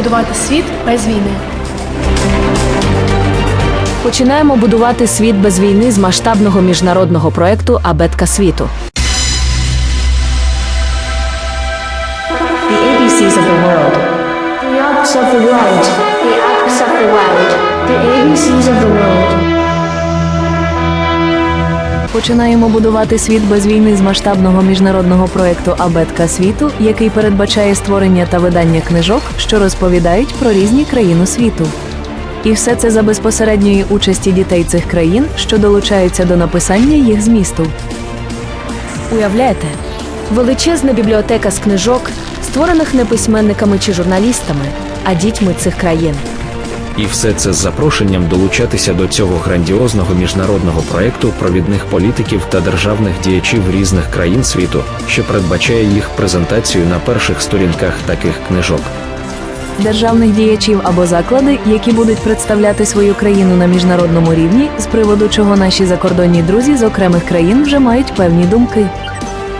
будувати світ без війни. Починаємо будувати світ без війни з масштабного міжнародного проекту Абетка світу. The ABCs of the world. The arcs of the world. The arcs of the world. The ABCs of the world. Починаємо будувати світ без війни з масштабного міжнародного проекту Абетка світу, який передбачає створення та видання книжок, що розповідають про різні країни світу. І все це за безпосередньої участі дітей цих країн, що долучаються до написання їх змісту. Уявляєте, величезна бібліотека з книжок, створених не письменниками чи журналістами, а дітьми цих країн. І все це з запрошенням долучатися до цього грандіозного міжнародного проекту провідних політиків та державних діячів різних країн світу, що передбачає їх презентацію на перших сторінках таких книжок. державних діячів або заклади, які будуть представляти свою країну на міжнародному рівні, з приводу чого наші закордонні друзі з окремих країн вже мають певні думки.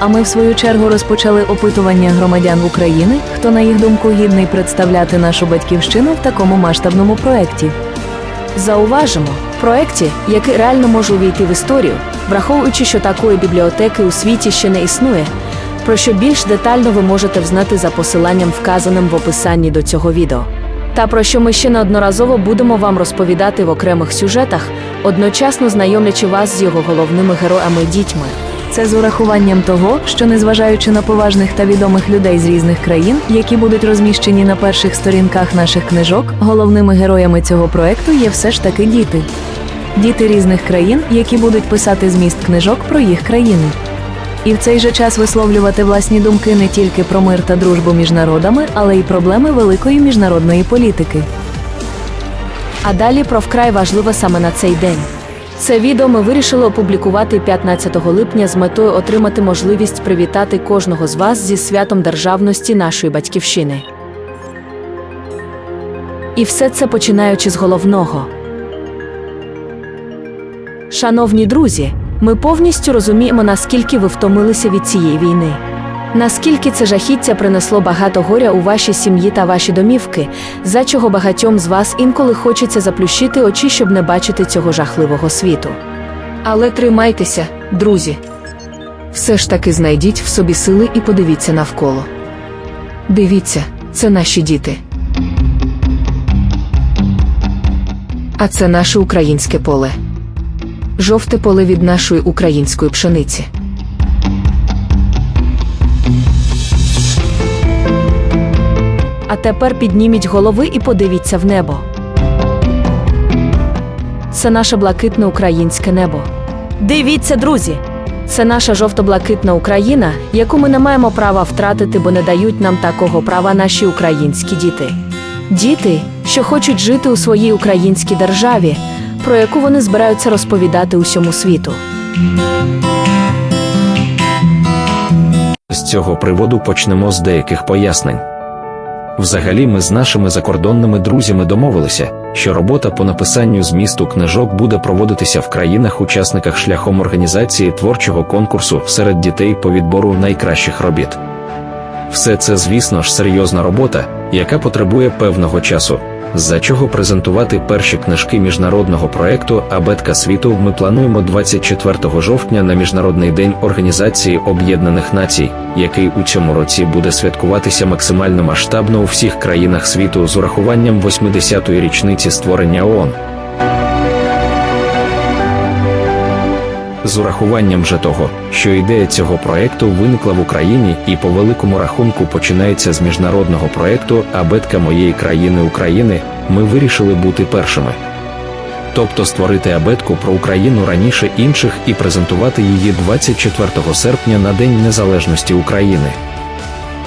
А ми в свою чергу розпочали опитування громадян України, хто на їх думку гідний представляти нашу батьківщину в такому масштабному проєкті. Зауважимо, проєкті, який реально може увійти в історію, враховуючи, що такої бібліотеки у світі ще не існує, про що більш детально ви можете взнати за посиланням, вказаним в описанні до цього відео. Та про що ми ще неодноразово будемо вам розповідати в окремих сюжетах, одночасно знайомлячи вас з його головними героями дітьми. Це з урахуванням того, що незважаючи на поважних та відомих людей з різних країн, які будуть розміщені на перших сторінках наших книжок, головними героями цього проекту є все ж таки діти. Діти різних країн, які будуть писати зміст книжок про їх країни. І в цей же час висловлювати власні думки не тільки про мир та дружбу між народами, але й проблеми великої міжнародної політики. А далі про вкрай важливе саме на цей день. Це відео ми вирішили опублікувати 15 липня з метою отримати можливість привітати кожного з вас зі святом державності нашої батьківщини. І все це починаючи з головного. Шановні друзі, ми повністю розуміємо, наскільки ви втомилися від цієї війни. Наскільки це жахіття принесло багато горя у ваші сім'ї та ваші домівки, за чого багатьом з вас інколи хочеться заплющити очі, щоб не бачити цього жахливого світу. Але тримайтеся, друзі. Все ж таки знайдіть в собі сили і подивіться навколо. Дивіться, це наші діти. А це наше українське поле. Жовте поле від нашої української пшениці. А тепер підніміть голови і подивіться в небо. Це наше блакитне українське небо. Дивіться, друзі! Це наша жовто-блакитна Україна, яку ми не маємо права втратити, бо не дають нам такого права наші українські діти. Діти, що хочуть жити у своїй українській державі, про яку вони збираються розповідати усьому світу. З цього приводу почнемо з деяких пояснень. Взагалі, ми з нашими закордонними друзями домовилися, що робота по написанню змісту книжок буде проводитися в країнах-учасниках шляхом організації творчого конкурсу серед дітей по відбору найкращих робіт. Все це, звісно ж, серйозна робота, яка потребує певного часу, за чого презентувати перші книжки міжнародного проекту Абетка світу ми плануємо 24 жовтня на Міжнародний день Організації Об'єднаних Націй, який у цьому році буде святкуватися максимально масштабно у всіх країнах світу з урахуванням 80-ї річниці створення ООН. З урахуванням же того, що ідея цього проекту виникла в Україні і по великому рахунку починається з міжнародного проекту Абетка моєї країни України, ми вирішили бути першими. Тобто створити абетку про Україну раніше інших і презентувати її 24 серпня на День Незалежності України.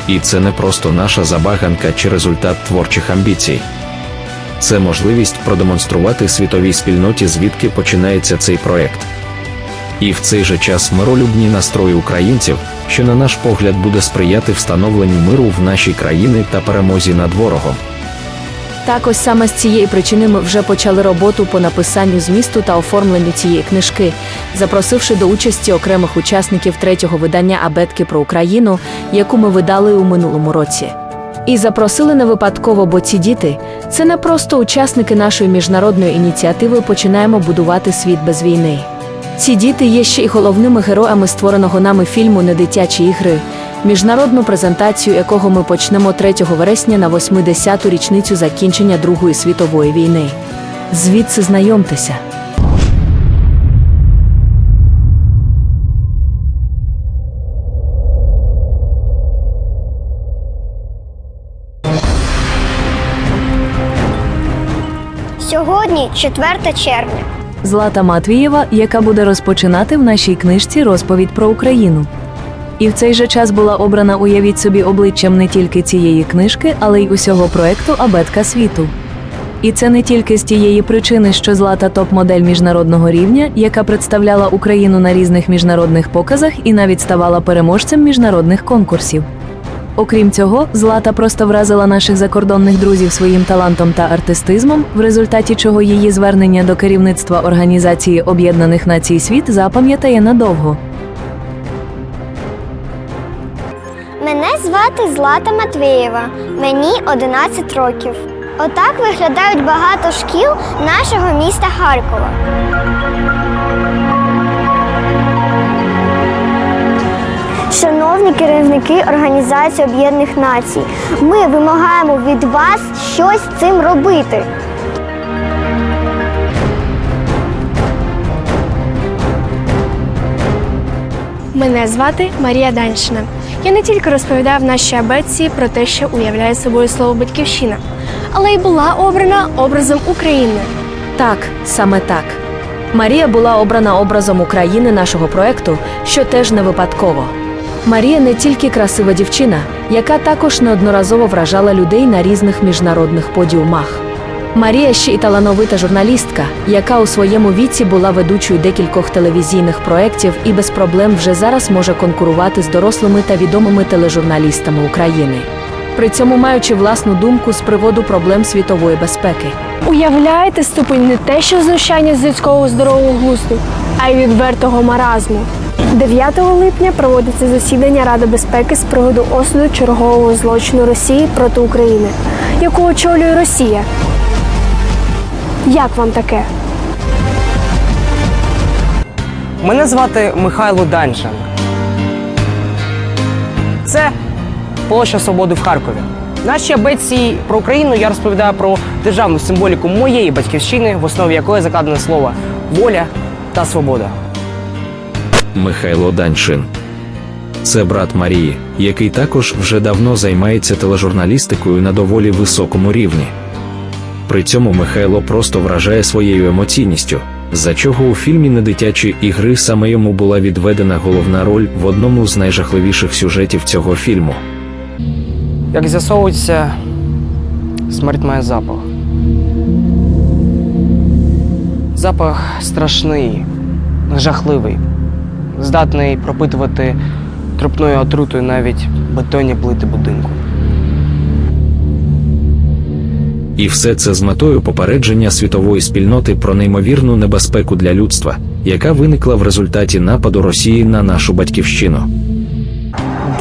І це не просто наша забаганка чи результат творчих амбіцій. Це можливість продемонструвати світовій спільноті, звідки починається цей проект. І в цей же час миролюбні настрої українців, що на наш погляд буде сприяти встановленню миру в нашій країні та перемозі над ворогом. Так ось саме з цієї причини ми вже почали роботу по написанню змісту та оформленню цієї книжки, запросивши до участі окремих учасників третього видання Абетки про Україну, яку ми видали у минулому році. І запросили не випадково, бо ці діти це не просто учасники нашої міжнародної ініціативи Починаємо будувати світ без війни. Ці діти є ще й головними героями створеного нами фільму Недитячі ігри, міжнародну презентацію якого ми почнемо 3 вересня на 80-ту річницю закінчення Другої світової війни. Звідси знайомтеся. Сьогодні 4 червня. Злата Матвієва, яка буде розпочинати в нашій книжці розповідь про Україну. І в цей же час була обрана, уявіть собі, обличчям не тільки цієї книжки, але й усього проекту Абетка світу. І це не тільки з тієї причини, що Злата топ-модель міжнародного рівня, яка представляла Україну на різних міжнародних показах і навіть ставала переможцем міжнародних конкурсів. Окрім цього, Злата просто вразила наших закордонних друзів своїм талантом та артистизмом, в результаті чого її звернення до керівництва Організації Об'єднаних Націй Світ запам'ятає надовго. Мене звати Злата Матвієва. Мені 11 років. Отак виглядають багато шкіл нашого міста Харкова. Шановні керівники Організації Об'єднаних Націй, ми вимагаємо від вас щось з цим робити. Мене звати Марія Даншина. Я не тільки розповідаю в нашій абетці про те, що уявляє собою слово батьківщина, але й була обрана образом України. Так, саме так. Марія була обрана образом України нашого проекту, що теж не випадково. Марія не тільки красива дівчина, яка також неодноразово вражала людей на різних міжнародних подіумах. Марія ще й талановита журналістка, яка у своєму віці була ведучою декількох телевізійних проєктів і без проблем вже зараз може конкурувати з дорослими та відомими тележурналістами України. При цьому маючи власну думку з приводу проблем світової безпеки. Уявляєте ступень не те, що знущання з людського здорового глузду, а й відвертого маразму. 9 липня проводиться засідання Ради безпеки з приводу осуду чергового злочину Росії проти України, яку очолює Росія. Як вам таке? Мене звати Михайло Данченк. Це площа Свободи в Харкові. В нашій абетці про Україну я розповідаю про державну символіку моєї батьківщини, в основі якої закладено слово воля та свобода. Михайло Даньшин. Це брат Марії, який також вже давно займається тележурналістикою на доволі високому рівні. При цьому Михайло просто вражає своєю емоційністю, за чого у фільмі Недитячі ігри саме йому була відведена головна роль в одному з найжахливіших сюжетів цього фільму. Як з'ясовується, смерть має запах. Запах страшний, жахливий, здатний пропитувати трупною отрутою навіть бетонні плити будинку. І все це з метою попередження світової спільноти про неймовірну небезпеку для людства, яка виникла в результаті нападу Росії на нашу батьківщину.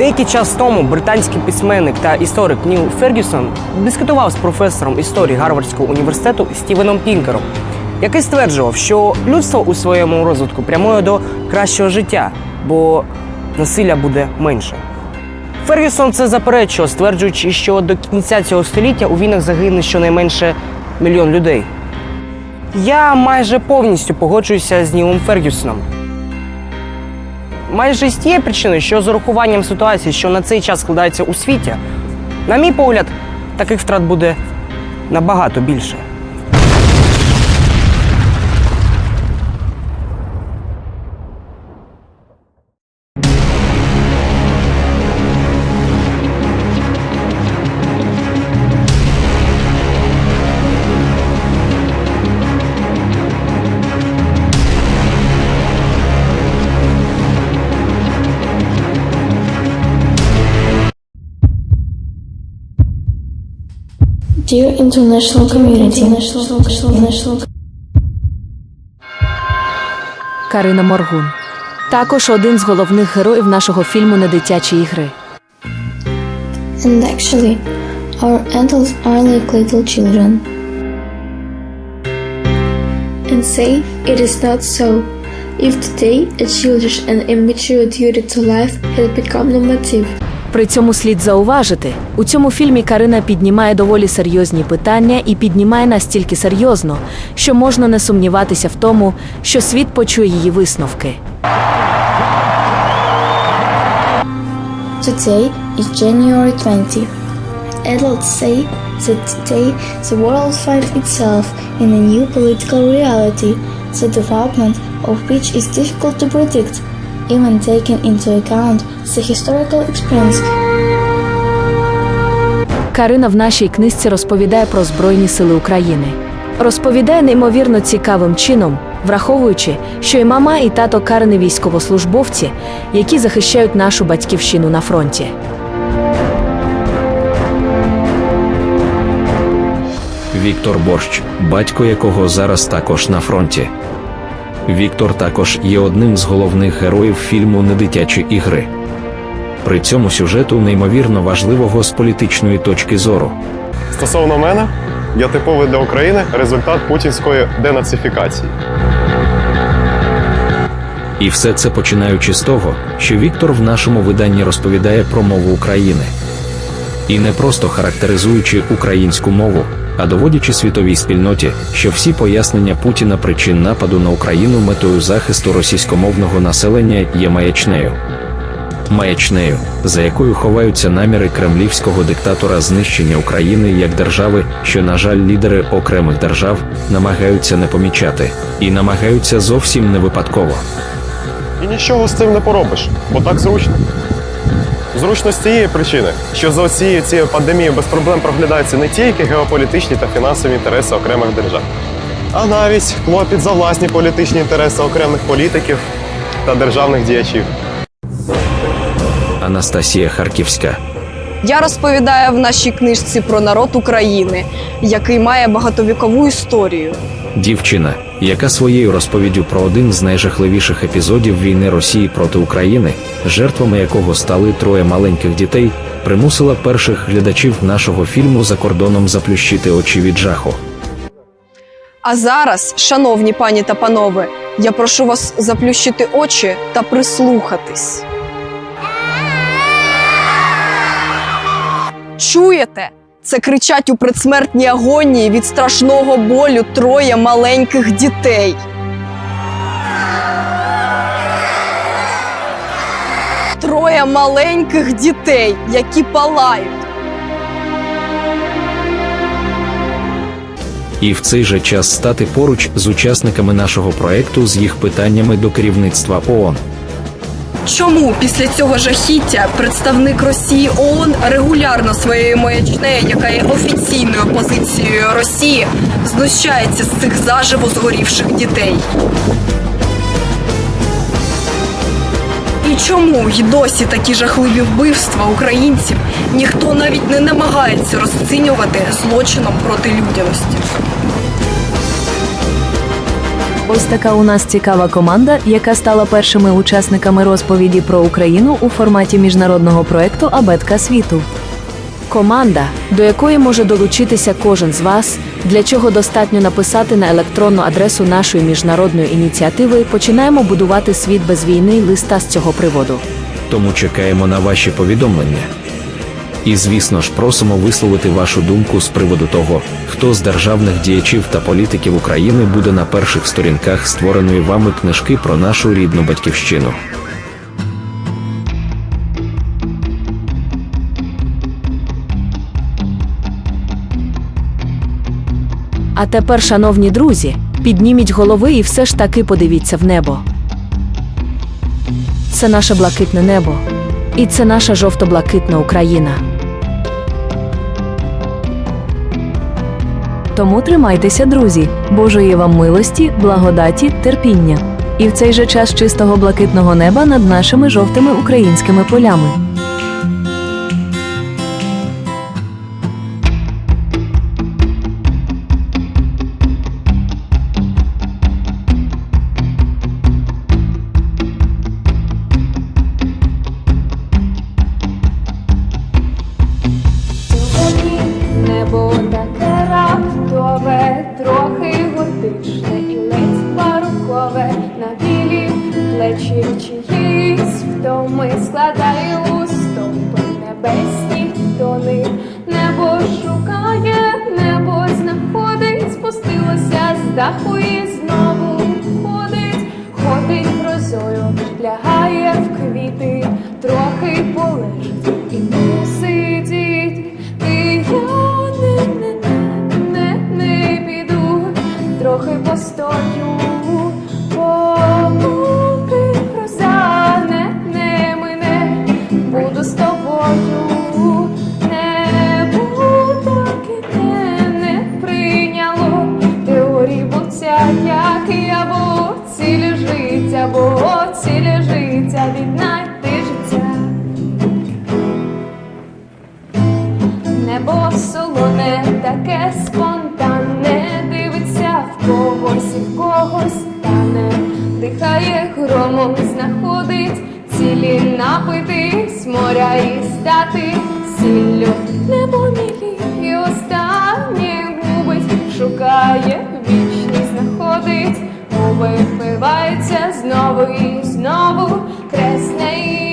Деякий час тому британський письменник та історик Ніл Фергюсон дискутував з професором історії Гарвардського університету Стівеном Пінкером, який стверджував, що людство у своєму розвитку прямує до кращого життя, бо насилля буде менше. Фергюсон це заперечував, стверджуючи, що до кінця цього століття у війнах загине щонайменше мільйон людей. Я майже повністю погоджуюся з Нілом Фергюсоном. Майже з тієї причини, що з урахуванням ситуації, що на цей час складається у світі, на мій погляд, таких втрат буде набагато більше. Dear international community, Карина Моргун. Також один з головних героїв нашого фільму Недитячі ігри. And actually, Our adults are like little children. And say it is not so. If today a childish and immature duty to life has become normative, При цьому слід зауважити, у цьому фільмі Карина піднімає доволі серйозні питання і піднімає настільки серйозно, що можна не сумніватися в тому, що світ почує її висновки. Today is January 20. Adults say that today the world finds itself in a new political reality, the development of which is difficult to predict, even taking into account the historical experience Карина в нашій книжці розповідає про Збройні Сили України. Розповідає неймовірно цікавим чином, враховуючи, що і мама, і тато Карини військовослужбовці, які захищають нашу батьківщину на фронті. Віктор Борщ, батько якого зараз також на фронті. Віктор також є одним з головних героїв фільму Недитячі ігри. При цьому сюжету неймовірно важливого з політичної точки зору. Стосовно мене, я типовий для України результат путінської денацифікації. І все це починаючи з того, що Віктор в нашому виданні розповідає про мову України. І не просто характеризуючи українську мову, а доводячи світовій спільноті, що всі пояснення Путіна причин нападу на Україну метою захисту російськомовного населення є маячнею. Маячнею, за якою ховаються наміри кремлівського диктатора знищення України як держави, що, на жаль, лідери окремих держав намагаються не помічати, і намагаються зовсім не випадково. І нічого з цим не поробиш, бо так зручно. Зручно з цієї причини, що за цією цією пандемією без проблем проглядаються не тільки геополітичні та фінансові інтереси окремих держав, а навіть клопіт за власні політичні інтереси окремих політиків та державних діячів. Анастасія Харківська. Я розповідаю в нашій книжці про народ України, який має багатовікову історію. Дівчина, яка своєю розповіддю про один з найжахливіших епізодів війни Росії проти України, жертвами якого стали троє маленьких дітей, примусила перших глядачів нашого фільму за кордоном заплющити очі від жаху. А зараз, шановні пані та панове, я прошу вас заплющити очі та прислухатись. Чуєте? Це кричать у предсмертній агонії від страшного болю троє маленьких дітей. Троє маленьких дітей, які палають. І в цей же час стати поруч з учасниками нашого проекту з їх питаннями до керівництва ООН. Чому після цього жахіття представник Росії ООН регулярно своєю маячнею, яка є офіційною позицією Росії, знущається з цих заживо згорівших дітей? І чому й досі такі жахливі вбивства українців ніхто навіть не намагається розцінювати злочином проти людяності? Ось така у нас цікава команда, яка стала першими учасниками розповіді про Україну у форматі міжнародного проекту Абетка світу. Команда, до якої може долучитися кожен з вас, для чого достатньо написати на електронну адресу нашої міжнародної ініціативи Починаємо будувати світ без війни листа з цього приводу. Тому чекаємо на ваші повідомлення. І, звісно ж, просимо висловити вашу думку з приводу того, хто з державних діячів та політиків України буде на перших сторінках створеної вами книжки про нашу рідну батьківщину. А тепер, шановні друзі, підніміть голови і все ж таки подивіться в небо. Це наше блакитне небо. І це наша жовто-блакитна Україна. Тому тримайтеся, друзі, Божої вам милості, благодаті, терпіння. І в цей же час чистого блакитного неба над нашими жовтими українськими полями. Знову ходить, ходить грозою, лягає в квіти, трохи полежить і посидіть. І я не, не, не, не, не піду, трохи постою, бо цілі життя віднайти життя. Небо солоне, таке спонтанне, дивиться в когось і в когось тане, дихає громом, знаходить цілі напитись моря і стати сіллю. Небо мілі і останнє губить, шукає вічність, знаходить, губи впиваються знову і знову, кресне